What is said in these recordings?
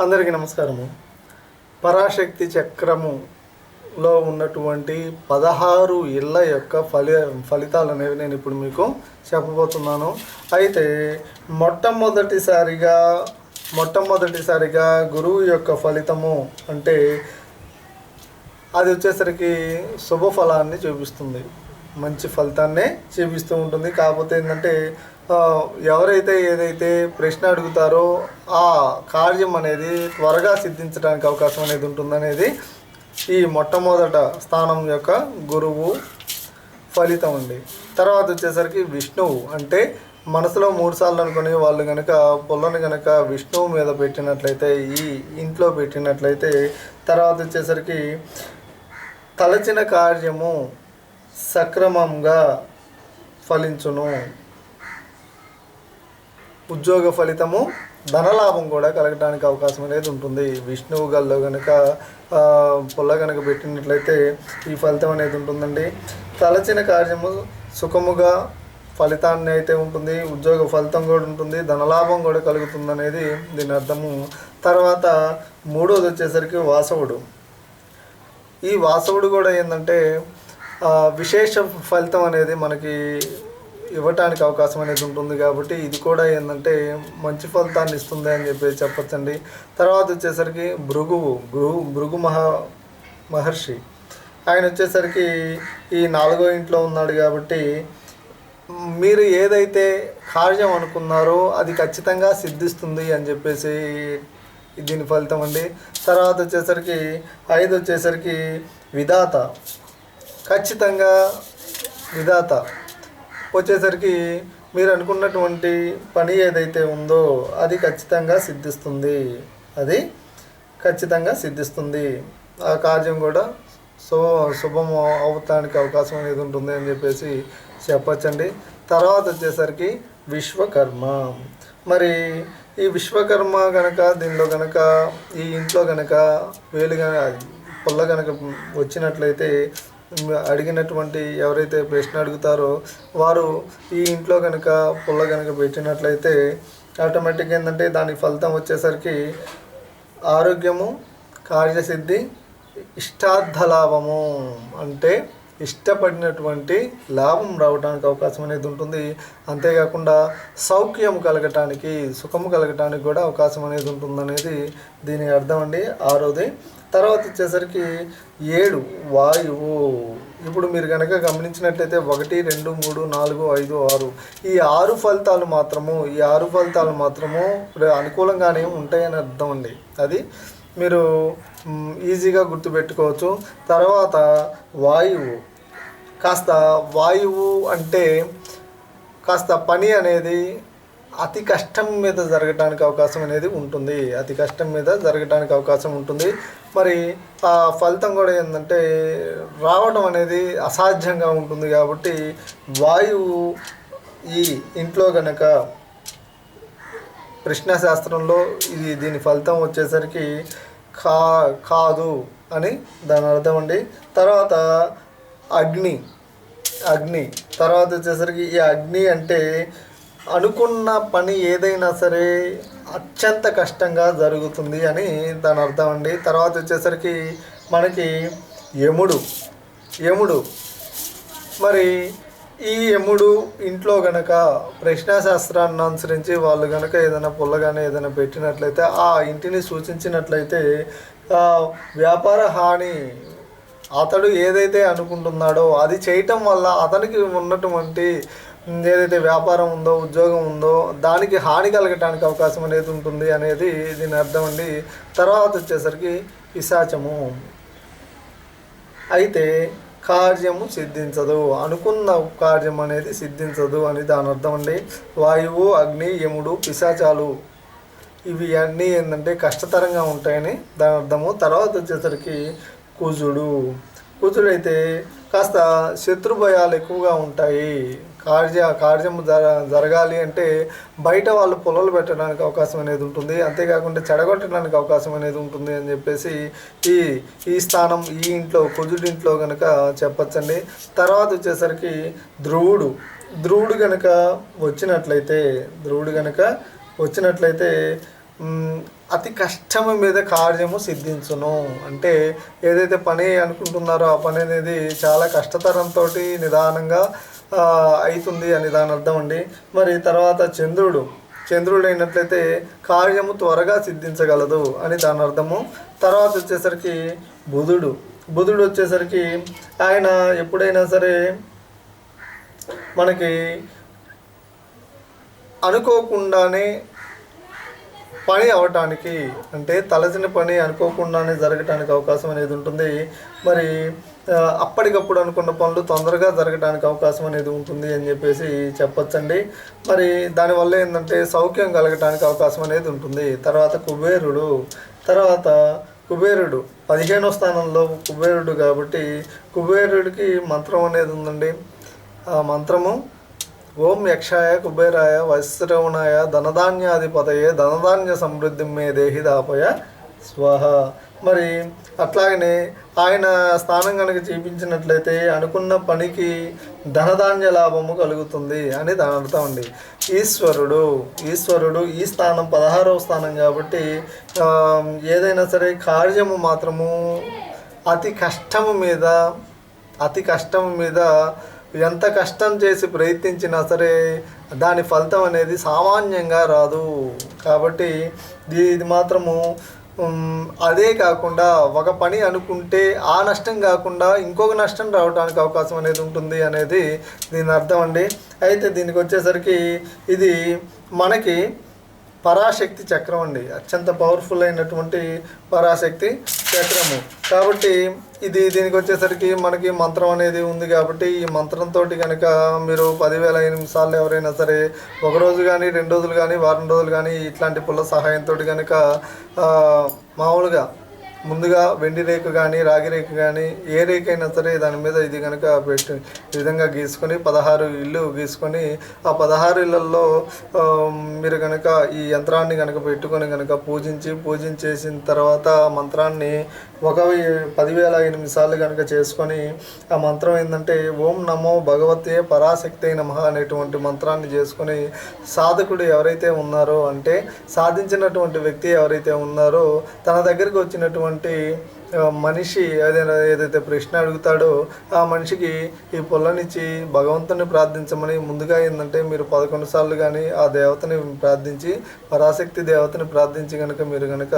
అందరికీ నమస్కారము. పరాశక్తి చక్రములో ఉన్నటువంటి పదహారు ఇళ్ళ యొక్క ఫలి ఫలితాలు అనేవి నేను ఇప్పుడు మీకు చెప్పబోతున్నాను. అయితే మొట్టమొదటిసారిగా మొట్టమొదటిసారిగా గురువు యొక్క ఫలితము అంటే అది వచ్చేసరికి శుభ ఫలాన్ని చూపిస్తుంది. మంచి ఫలితాన్నే చూపిస్తూ ఉంటుంది. కాకపోతే ఏంటంటే ఎవరైతే ఏదైతే ప్రశ్న అడుగుతారో ఆ కార్యం అనేది త్వరగా సిద్ధించడానికి అవకాశం అనేది ఉంటుందనేది ఈ మొట్టమొదట స్థానం యొక్క గురువు ఫలితం అండి. తర్వాత వచ్చేసరికి విష్ణువు అంటే మనసులో మూడు సార్లు అనుకుని వాళ్ళు కనుక పొల్లని కనుక విష్ణువు మీద పెట్టినట్లయితే ఈ ఇంట్లో పెట్టినట్లయితే తర్వాత వచ్చేసరికి తలచిన కార్యము సక్రమంగా ఫలించును. ఉద్యోగ ఫలితము ధనలాభం కూడా కలగడానికి అవకాశం అనేది ఉంటుంది. విష్ణువు గల్లో కనుక పొల్ల కనుక పెట్టినట్లయితే ఈ ఫలితం అనేది ఉంటుందండి. తలచిన కార్యము సుఖముగా ఫలితాన్ని అయితే ఉంటుంది. ఉద్యోగ ఫలితం కూడా ఉంటుంది. ధనలాభం కూడా కలుగుతుంది అనేది దీని అర్థము. తర్వాత మూడోది వచ్చేసరికి వాసవుడు. ఈ వాసవుడు కూడా ఏంటంటే విశేష ఫలితం అనేది మనకి ఇవ్వటానికి అవకాశం అనేది ఉంటుంది కాబట్టి ఇది కూడా ఏంటంటే మంచి ఫలితాన్ని ఇస్తుంది అని చెప్పి చెప్పచ్చండి. తర్వాత వచ్చేసరికి భృగువు భృగు భృగు మహా మహర్షి. ఆయన వచ్చేసరికి ఈ నాలుగో ఇంట్లో ఉన్నాడు కాబట్టి మీరు ఏదైతే కార్యం అనుకున్నారో అది ఖచ్చితంగా సిద్ధిస్తుంది అని చెప్పేసి దీని ఫలితం అండి. తర్వాత వచ్చేసరికి ఐదు వచ్చేసరికి విధాత. ఖచ్చితంగా విధాత. వచ్చేసరికి మీరు అనుకున్నటువంటి పని ఏదైతే ఉందో అది ఖచ్చితంగా సిద్ధిస్తుంది. అది ఖచ్చితంగా సిద్ధిస్తుంది. ఆ కార్యం కూడా శుభ శుభం అవటానికి అవకాశం అనేది ఉంటుంది అని చెప్పేసి చెప్పచ్చండి. తర్వాత వచ్చేసరికి విశ్వకర్మ. మరి ఈ విశ్వకర్మ కనుక దీనిలో కనుక ఈ ఇంట్లో కనుక వేలు పొల్ల కనుక వచ్చినట్లయితే అడిగినటువంటి ఎవరైతే ప్రశ్న అడుగుతారో వారు ఈ ఇంట్లో కనుక పుల్ల కనుక పెట్టినట్లయితే ఆటోమేటిక్గా ఏంటంటే దాని ఫలితం వచ్చేసరికి ఆరోగ్యము కార్యసిద్ధి ఇష్టార్థ లాభము అంటే ఇష్టపడినటువంటి లాభం రావడానికి అవకాశం అనేది ఉంటుంది. అంతేకాకుండా సౌఖ్యం కలగటానికి సుఖము కలగటానికి కూడా అవకాశం అనేది ఉంటుందనేది దీని అర్థం అండి. ఆరోది. తర్వాత వచ్చేసరికి ఏడు వాయువు ఇప్పుడు మీరు కనుక గమనించినట్లయితే ఒకటి రెండు మూడు నాలుగు ఐదు ఆరు. ఈ ఆరు ఫలితాలు మాత్రము ఈ ఆరు ఫలితాలు మాత్రము అనుకూలంగానే ఉంటాయని అర్థం అండి. అది మీరు ఈజీగా గుర్తుపెట్టుకోవచ్చు. తర్వాత వాయువు. కాస్త వాయువు అంటే కాస్త పని అనేది అతి కష్టం మీద జరగటానికి అవకాశం అనేది ఉంటుంది. అతి కష్టం మీద జరగటానికి అవకాశం ఉంటుంది. మరి ఆ ఫలితం కూడా ఏంటంటే రావడం అనేది అసాధ్యంగా ఉంటుంది కాబట్టి వాయువు ఈ ఇంట్లో కనుక ప్రశ్నాశాస్త్రంలో ఇది దీని ఫలితం వచ్చేసరికి కా కాదు అని దాని అర్థం అండి. తర్వాత అగ్ని అగ్ని తర్వాత వచ్చేసరికి ఈ అగ్ని అంటే అనుకున్న పని ఏదైనా సరే అత్యంత కష్టంగా జరుగుతుంది అని దాని అర్థం అండి. తర్వాత వచ్చేసరికి మనకి యముడు. యముడు. మరి ఈ యముడు ఇంట్లో గనక ప్రశ్నాశాస్త్రాన్ని అనుసరించి వాళ్ళు గనక ఏదైనా పుల్లగానే ఏదైనా పెట్టినట్లయితే ఆ ఇంటిని సూచించినట్లయితే వ్యాపార హాని అతడు ఏదైతే అనుకుంటున్నాడో అది చేయటం వల్ల అతనికి ఉన్నటువంటి ఏదైతే వ్యాపారం ఉందో ఉద్యోగం ఉందో దానికి హాని కలగటానికి అవకాశం అనేది ఉంటుంది అనేది దీని అర్థం అండి. తర్వాత వచ్చేసరికి పిశాచము. అయితే కార్యము సిద్ధించదు. అనుకున్న కార్యం అనేది సిద్ధించదు అని దాని అర్థం అండి. వాయువు అగ్ని యముడు పిశాచాలు. ఇవి అన్నీ ఏంటంటే కష్టతరంగా ఉంటాయని దాని అర్థము. తర్వాత వచ్చేసరికి కుజుడు. కుజుడైతే అయితే కాస్త శత్రు భయాలు ఎక్కువగా ఉంటాయి. కార్య కార్యము జర జరగాలి అంటే బయట వాళ్ళు పొలాలు పెట్టడానికి అవకాశం అనేది ఉంటుంది. అంతేకాకుండా చెడగొట్టడానికి అవకాశం అనేది ఉంటుంది అని చెప్పేసి ఈ ఈ స్థానం ఈ ఇంట్లో కుజుడింట్లో కనుక చెప్పచ్చండి. తర్వాత వచ్చేసరికి ధ్రువుడు ధ్రువుడు కనుక వచ్చినట్లయితే ధ్రువుడు కనుక వచ్చినట్లయితే అతి కష్టము మీద కార్యము సిద్ధించును. అంటే ఏదైతే పని అనుకుంటున్నారో ఆ పని అనేది చాలా కష్టతరంతో నిదానంగా అవుతుంది అని దాని అర్థం అండి. మరి తర్వాత చంద్రుడు చంద్రుడు అయినట్లయితే కార్యము త్వరగా సిద్ధించగలదు అని దాని అర్థము. తర్వాత వచ్చేసరికి బుధుడు బుధుడు వచ్చేసరికి ఆయన ఎప్పుడైనా సరే మనకి అనుకోకుండానే పని అవటానికి అంటే తలసిన పని అనుకోకుండానే జరగటానికి అవకాశం అనేది ఉంటుంది. మరి అప్పటికప్పుడు అనుకున్న పనులు తొందరగా జరగడానికి అవకాశం అనేది ఉంటుంది అని చెప్పేసి చెప్పొచ్చండి. మరి దానివల్ల ఏంటంటే సౌఖ్యం కలగటానికి అవకాశం అనేది ఉంటుంది. తర్వాత కుబేరుడు తర్వాత కుబేరుడు పదిహేనో స్థానంలో కుబేరుడు కాబట్టి కుబేరుడికి మంత్రం అనేది ఉందండి. ఆ మంత్రము ఓం యక్షాయ కుబేరాయ వైశ్రవణాయ ధనధాన్యాధిపతయే ధనధాన్య సమృద్ధి మే దేహి దాపయ స్వహ. మరి అట్లాగనే ఆయన స్థానం కనుక చూపించినట్లయితే అనుకున్న పనికి ధనధాన్య లాభము కలుగుతుంది అని దాని అర్థం అండి. ఈశ్వరుడు ఈశ్వరుడు ఈ స్థానం పదహారవ స్థానం కాబట్టి ఏదైనా సరే కార్యము మాత్రము అతి కష్టము మీద అతి కష్టం మీద ఎంత కష్టం చేసి ప్రయత్నించినా సరే దాని ఫలితం అనేది సామాన్యంగా రాదు. కాబట్టి ఇది మాత్రము అదే కాకుండా ఒక పని అనుకుంటే ఆ నష్టం కాకుండా ఇంకొక నష్టం రావడానికి అవకాశం అనేది ఉంటుంది అనేది దీని అర్థం అండి. అయితే దీనికి వచ్చేసరికి ఇది మనకి పరాశక్తి చక్రం అండి. అత్యంత పవర్ఫుల్ అయినటువంటి పరాశక్తి. చక్రము. కాబట్టి ఇది దీనికి వచ్చేసరికి మనకి మంత్రం అనేది ఉంది కాబట్టి ఈ మంత్రంతో కనుక మీరు పదివేల ఎనిమిది సార్లు ఎవరైనా సరే ఒక రోజు కానీ రెండు రోజులు కానీ వారం రోజులు కానీ ఇట్లాంటి పుల్ల సహాయంతో కనుక మామూలుగా ముందుగా వెండి రేకు కానీ రాగి రేకు కానీ ఏ రేకు అయినా సరే దాని మీద ఇది కనుక పెట్టి విధంగా గీసుకొని పదహారు ఇల్లు గీసుకొని ఆ పదహారు ఇళ్ళల్లో మీరు కనుక ఈ యంత్రాన్ని కనుక పెట్టుకొని కనుక పూజించి పూజించేసిన తర్వాత మంత్రాన్ని ఒక పదివేల ఎనిమిది సార్లు కనుక చేసుకొని ఆ మంత్రం ఏంటంటే ఓం నమో భగవతే పరాశక్తి నమ అనేటువంటి మంత్రాన్ని చేసుకొని సాధకుడు ఎవరైతే ఉన్నారో అంటే సాధించినటువంటి వ్యక్తి ఎవరైతే ఉన్నారో తన దగ్గరికి వచ్చినటువంటి మనిషి ఏదైనా ఏదైతే ప్రశ్న అడుగుతాడో ఆ మనిషికి ఈ పొల్లనిచ్చి భగవంతుని ప్రార్థించమని ముందుగా ఏంటంటే మీరు పదకొండు సార్లు కానీ ఆ దేవతని ప్రార్థించి పరాశక్తి దేవతని ప్రార్థించి కనుక మీరు కనుక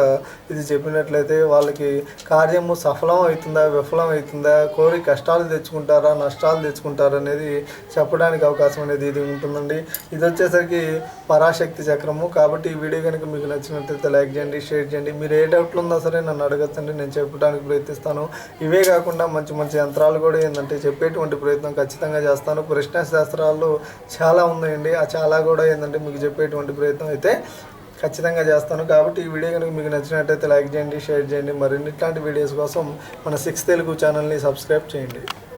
ఇది చెప్పినట్లయితే వాళ్ళకి కార్యము సఫలం అవుతుందా విఫలం అవుతుందా కోరి కష్టాలు తెచ్చుకుంటారా నష్టాలు తెచ్చుకుంటారా అనేది చెప్పడానికి అవకాశం అనేది ఇది ఉంటుందండి. ఇది వచ్చేసరికి పరాశక్తి చక్రము. కాబట్టి ఈ వీడియో కనుక మీకు నచ్చినట్లయితే లైక్ చేయండి షేర్ చేయండి. మీరు ఏ డౌట్లు ఉన్నా సరే నన్ను అడగచ్చండి. నేను చెప్పడానికి ప్రయత్నిస్తాను. ఇవే కాకుండా మంచి మంచి యంత్రాలు కూడా ఏంటంటే చెప్పేటువంటి ప్రయత్నం ఖచ్చితంగా చేస్తాను. ప్రశ్న శాస్త్రాలు చాలా ఉన్నాయండి. ఆ చాలా కూడా ఏంటంటే మీకు చెప్పేటువంటి ప్రయత్నం అయితే ఖచ్చితంగా చేస్తాను. కాబట్టి ఈ వీడియో కనుక మీకు నచ్చినట్టయితే లైక్ చేయండి షేర్ చేయండి. మరిన్ని ఇట్లాంటి వీడియోస్ కోసం మన సిక్స్ తెలుగు ఛానల్ని సబ్స్క్రైబ్ చేయండి.